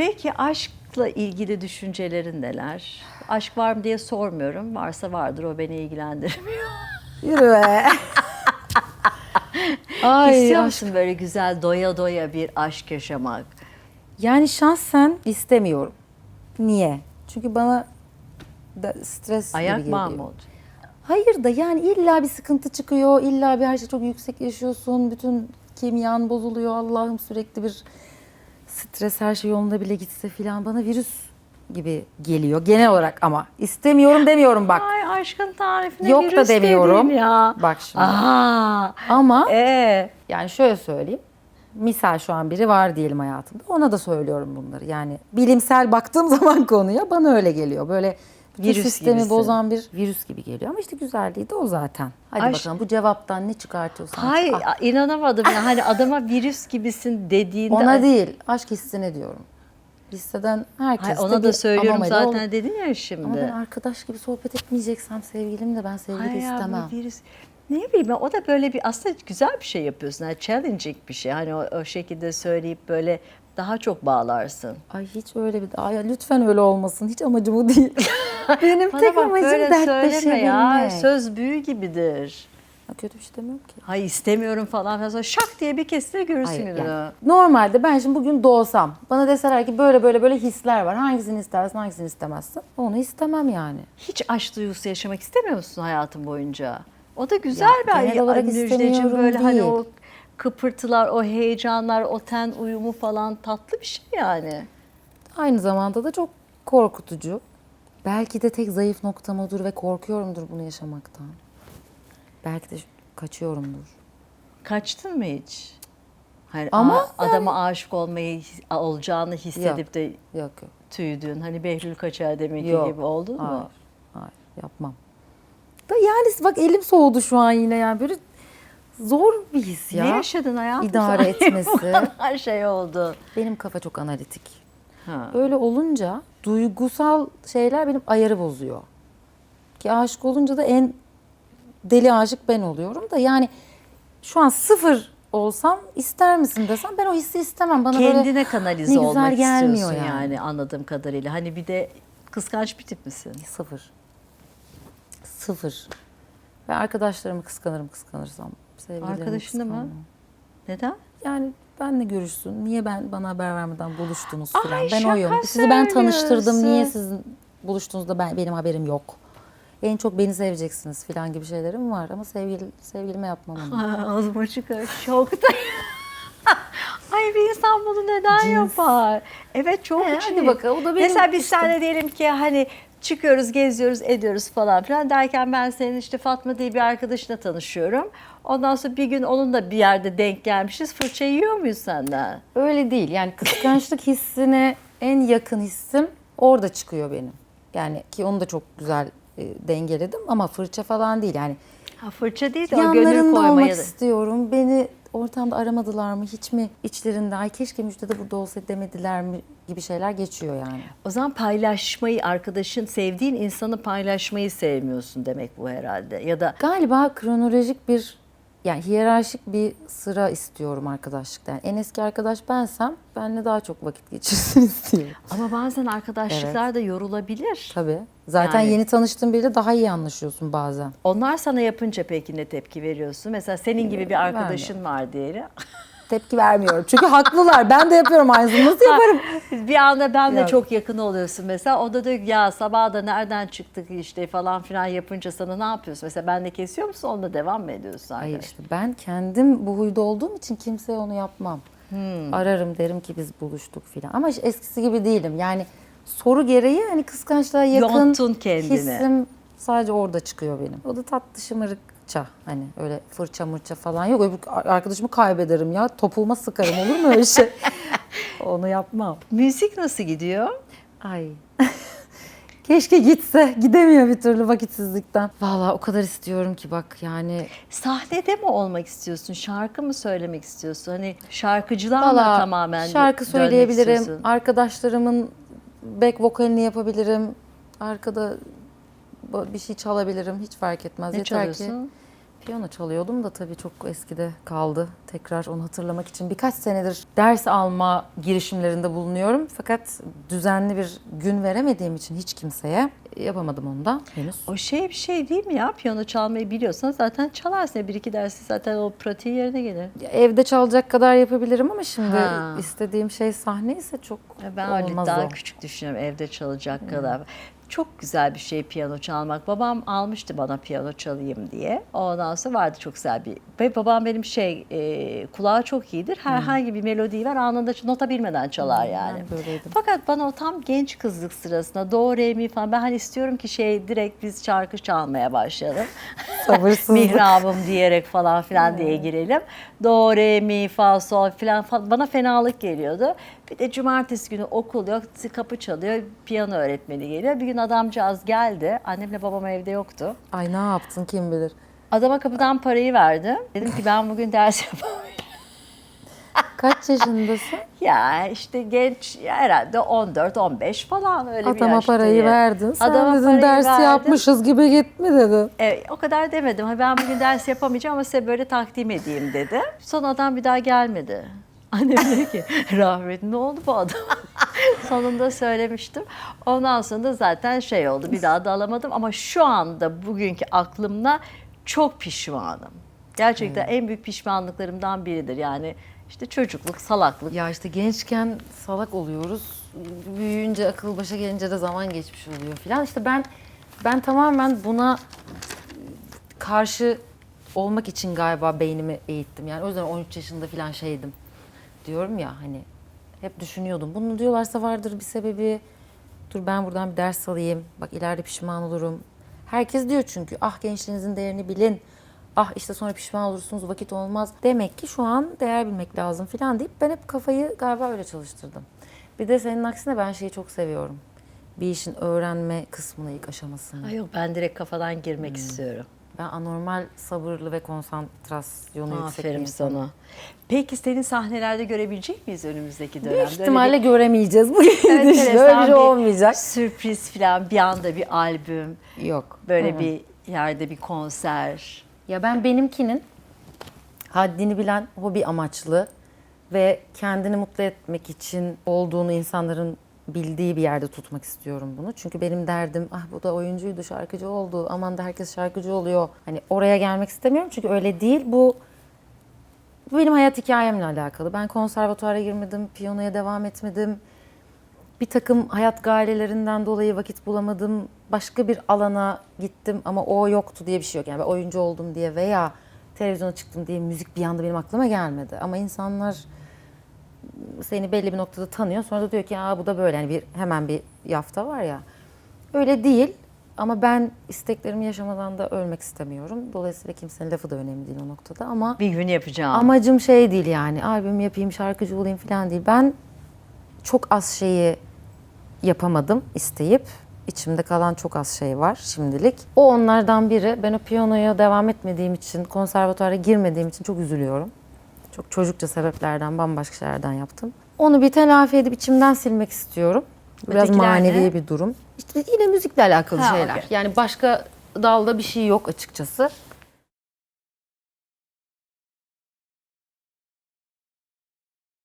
Peki aşkla ilgili düşüncelerin neler? Aşk var mı diye sormuyorum. Varsa vardır o beni ilgilendirmiyor. Yürü be. Ay, İstiyor aşk. musun böyle güzel doya doya bir aşk yaşamak? Yani şahsen istemiyorum. Niye? Çünkü bana da stres gibi Ayak geliyor. Mahmut. Hayır da yani illa bir sıkıntı çıkıyor, illa bir her şey çok yüksek yaşıyorsun, bütün kimyan bozuluyor, Allah'ım sürekli bir stres her şey yolunda bile gitse filan bana virüs gibi geliyor genel olarak ama istemiyorum demiyorum bak. Ay aşkın tarifine Yok virüs da demiyorum. dedin ya. Bak şimdi. Aa, Ama ee, yani şöyle söyleyeyim. Misal şu an biri var diyelim hayatımda. Ona da söylüyorum bunları. Yani bilimsel baktığım zaman konuya bana öyle geliyor. Böyle bütün Virüs sistemi gibisin. bozan bir virüs gibi geliyor. Ama işte güzelliği de o zaten. Hadi Ay, bakalım bu cevaptan ne çıkartıyorsan. hay Ah, inanamadım ya. Hani adama virüs gibisin dediğinde. ona değil, aşk hissine diyorum. Hisseden herkes Hay, de ona da söylüyorum zaten dedin ya Ama ben şimdi. arkadaş gibi sohbet etmeyeceksem sevgilimle ben sevgili Hay ya, bu istemem. virüs. Ne bileyim o da böyle bir aslında güzel bir şey yapıyorsun. Yani challenging bir şey. Hani o, o şekilde söyleyip böyle daha çok bağlarsın. Ay hiç öyle bir... Ay ya lütfen öyle olmasın. Hiç amacım o değil. Benim Bana tek bak amacım böyle söyleme dertleşebilmek. ya. Söz büyü gibidir. Ya kötü bir şey demiyorum ki. Hay istemiyorum falan filan. Sonra şak diye bir kesite görürsün Hayır, yani normalde ben şimdi bugün doğsam bana deseler ki böyle böyle böyle hisler var. Hangisini istersin hangisini istemezsin? Onu istemem yani. Hiç aşk duygusu yaşamak istemiyor musun hayatın boyunca? O da güzel Ya, bir genel olarak Müjdeciğim. istemiyorum böyle hani değil. o kıpırtılar, o heyecanlar, o ten uyumu falan tatlı bir şey yani. Aynı zamanda da çok korkutucu. Belki de tek zayıf noktam odur ve korkuyorumdur bunu yaşamaktan. Belki de kaçıyorumdur. Kaçtın mı hiç? Hani Ama a- adama aşık olmayı olacağını hissedip Yok. de Yok yok. tüydün. Hani Behlül Kaçar demek Yok. gibi oldun Hayır, mu? hayır yapmam. Da yani bak elim soğudu şu an yine yani böyle zor bir his ya. Ne yaşadın hayatım? İdare sen? etmesi. Kadar şey oldu. Benim kafa çok analitik. Ha. Öyle olunca duygusal şeyler benim ayarı bozuyor. Ki aşık olunca da en deli aşık ben oluyorum da yani şu an sıfır olsam ister misin desem ben o hissi istemem. Bana Kendine böyle kanalize ne olmak güzel gelmiyor istiyorsun yani. yani. anladığım kadarıyla. Hani bir de kıskanç bir tip misin? sıfır. Sıfır. Ve arkadaşlarımı kıskanırım kıskanırsam. Sevgililerimi Arkadaşını mı? Neden? Yani benle görüşsün. Niye ben bana haber vermeden buluştunuz Ay, falan. Ben şaka oyum. Sizi ben tanıştırdım. Niye sizin buluştuğunuzda ben benim haberim yok. En çok beni seveceksiniz falan gibi şeylerim var ama sevgili sevgilime yapmam onu. Ağzım açık şoktayım. Ay bir insan bunu neden yapar? Evet çok He, hadi bakalım, o da benim Mesela biz işte. seninle diyelim ki hani çıkıyoruz, geziyoruz, ediyoruz falan filan derken ben senin işte Fatma diye bir arkadaşına tanışıyorum. Ondan sonra bir gün onunla bir yerde denk gelmişiz. Fırça yiyor muyuz senden? Öyle değil. Yani kıskançlık hissine en yakın hissim orada çıkıyor benim. Yani ki onu da çok güzel e, dengeledim ama fırça falan değil. Yani Ha, fırça değil de o gönül yanlarında olmak koymaya da. istiyorum. Beni ortamda aramadılar mı? Hiç mi içlerinde ay keşke Müjde de burada olsa demediler mi gibi şeyler geçiyor yani. O zaman paylaşmayı, arkadaşın, sevdiğin insanı paylaşmayı sevmiyorsun demek bu herhalde. Ya da Galiba kronolojik bir yani hiyerarşik bir sıra istiyorum arkadaşlıkta. Yani en eski arkadaş bensem benle daha çok vakit geçirsin istiyorum. ama bazen arkadaşlıklar da yorulabilir. Tabii. Zaten Yani- yeni tanıştığın biriyle daha iyi anlaşıyorsun bazen. Onlar sana yapınca peki ne tepki veriyorsun? Mesela senin gibi bir arkadaşın var diyelim. Tepki vermiyorum. Çünkü haklılar. Ben de yapıyorum aynısını. Nasıl yaparım? bir anda benle Yok. çok yakın oluyorsun mesela. O da diyor ki, ya sabah da nereden çıktık işte falan filan yapınca sana ne yapıyorsun? Mesela ben de kesiyor musun? Onunla devam mı ediyorsun? Hayır arkadaş? işte ben kendim bu huyda olduğum için kimseye onu yapmam. Ararım derim ki biz buluştuk filan. Ama işte eskisi gibi değilim. Yani soru gereği hani kıskançlığa yakın Yontun kendini. hissim sadece orada çıkıyor benim. O da tatlı şımarıkça hani öyle fırça mırça falan yok. Öbür arkadaşımı kaybederim ya topuğuma sıkarım olur mu öyle şey? onu yapmam. Müzik nasıl gidiyor? Ay. Keşke gitse. Gidemiyor bir türlü vakitsizlikten. Vallahi o kadar istiyorum ki bak yani Sahnede mi olmak istiyorsun? Şarkı mı söylemek istiyorsun? Hani şarkıcılığa mı Valla tamamen şarkı söyleyebilirim. Arkadaşlarımın back vokalini yapabilirim. Arkada bir şey çalabilirim. Hiç fark etmez. Ne Yeter ki çalıyorsun? Piyano çalıyordum da tabii çok eskide kaldı. Tekrar onu hatırlamak için birkaç senedir ders alma girişimlerinde bulunuyorum. Fakat düzenli bir gün veremediğim için hiç kimseye yapamadım onu da henüz. O şey bir şey değil mi ya? Piyano çalmayı biliyorsan zaten çalarsın. Bir iki dersi zaten o pratiği yerine gelir. Evde çalacak kadar yapabilirim ama şimdi Ha. istediğim şey sahne ise çok Ben olmaz daha o. küçük düşünüyorum evde çalacak kadar. Çok güzel bir şey piyano çalmak. Babam almıştı bana piyano çalayım diye. Ondan sonra vardı çok güzel bir... Ve babam benim şey e, kulağı çok iyidir. Herhangi bir melodiyi ver anında nota bilmeden çalar yani. ben böyleydim. Fakat bana o tam genç kızlık sırasında do, re, mi falan ben hani istiyorum ki şey direkt biz şarkı çalmaya başlayalım. Sabırsızlık. Mihrabım diyerek falan filan diye girelim. Do, re, mi, fa, sol filan falan. Bana fenalık geliyordu. Bir de cumartesi günü okul yok. Kapı çalıyor. Piyano öğretmeni geliyor. Bir gün adamcağız geldi. Annemle babam evde yoktu. Ay ne yaptın kim bilir. Adama kapıdan parayı verdim. Dedim ki ben bugün ders yapamıyorum. Kaç yaşındasın? Ya işte genç ya herhalde 14-15 falan öyle bir Adama yaştayım. parayı verdin. Sen Adama dedin dersi verdim. yapmışız gibi gitme dedin. E, o kadar demedim. Ben bugün ders yapamayacağım ama size böyle takdim edeyim dedi. Sonra adam bir daha gelmedi. Annem dedi ki rahmetli ne oldu bu adam? Sonunda söylemiştim. Ondan sonra da zaten şey oldu bir daha da alamadım ama şu anda bugünkü aklımla çok pişmanım. Gerçekten en büyük pişmanlıklarımdan biridir. Yani işte çocukluk, salaklık. Ya işte gençken salak oluyoruz. Büyüyünce akıl başa gelince de zaman geçmiş oluyor filan. İşte ben ben tamamen buna karşı olmak için galiba beynimi eğittim. Yani o yüzden 13 yaşında filan şeydim. Diyorum ya hani hep düşünüyordum. Bunu diyorlarsa vardır bir sebebi. Dur ben buradan bir ders alayım. Bak ileride pişman olurum. Herkes diyor çünkü ah gençliğinizin değerini bilin. Ah işte sonra pişman olursunuz vakit olmaz. Demek ki şu an değer bilmek lazım falan deyip ben hep kafayı galiba öyle çalıştırdım. Bir de senin aksine ben şeyi çok seviyorum. Bir işin öğrenme kısmını ilk aşamasını. Ay yok ben direkt kafadan girmek istiyorum. Ben anormal sabırlı ve konsantrasyonu yüksek bir Aferin insanım. sana. Peki seni sahnelerde görebilecek miyiz önümüzdeki dönemde? Büyük Öyle ihtimalle bir- göremeyeceğiz. Bu gidişle öyle bir şey olmayacak. Sürpriz falan bir anda bir albüm, Yok. böyle bir yerde bir konser. Ya ben benimkinin haddini bilen, hobi amaçlı ve kendini mutlu etmek için olduğunu insanların bildiği bir yerde tutmak istiyorum bunu. Çünkü benim derdim ah bu da oyuncuydu, şarkıcı oldu. Aman da herkes şarkıcı oluyor. Hani oraya gelmek istemiyorum çünkü öyle değil. Bu bu benim hayat hikayemle alakalı. Ben konservatuara girmedim, piyanoya devam etmedim. Bir takım hayat gailelerinden dolayı vakit bulamadım. Başka bir alana gittim ama o yoktu diye bir şey yok. Yani ben oyuncu oldum diye veya televizyona çıktım diye müzik bir anda benim aklıma gelmedi. Ama insanlar seni belli bir noktada tanıyor. Sonra da diyor ki Aa, bu da böyle. Yani bir, hemen bir yafta var ya. Öyle değil. Ama ben isteklerimi yaşamadan da ölmek istemiyorum. Dolayısıyla kimsenin lafı da önemli değil o noktada. Ama Bir gün yapacağım. Amacım şey değil yani albüm yapayım, şarkıcı olayım falan değil. Ben çok az şeyi yapamadım isteyip. İçimde kalan çok az şey var şimdilik. O onlardan biri. Ben o piyanoya devam etmediğim için, konservatuara girmediğim için çok üzülüyorum. Çok çocukça sebeplerden, bambaşka şeylerden yaptım. Onu bir telafi edip içimden silmek istiyorum. Biraz Ötekiler manevi ne? bir durum. İşte yine müzikle alakalı Ha, şeyler. okey. Yani başka dalda bir şey yok açıkçası.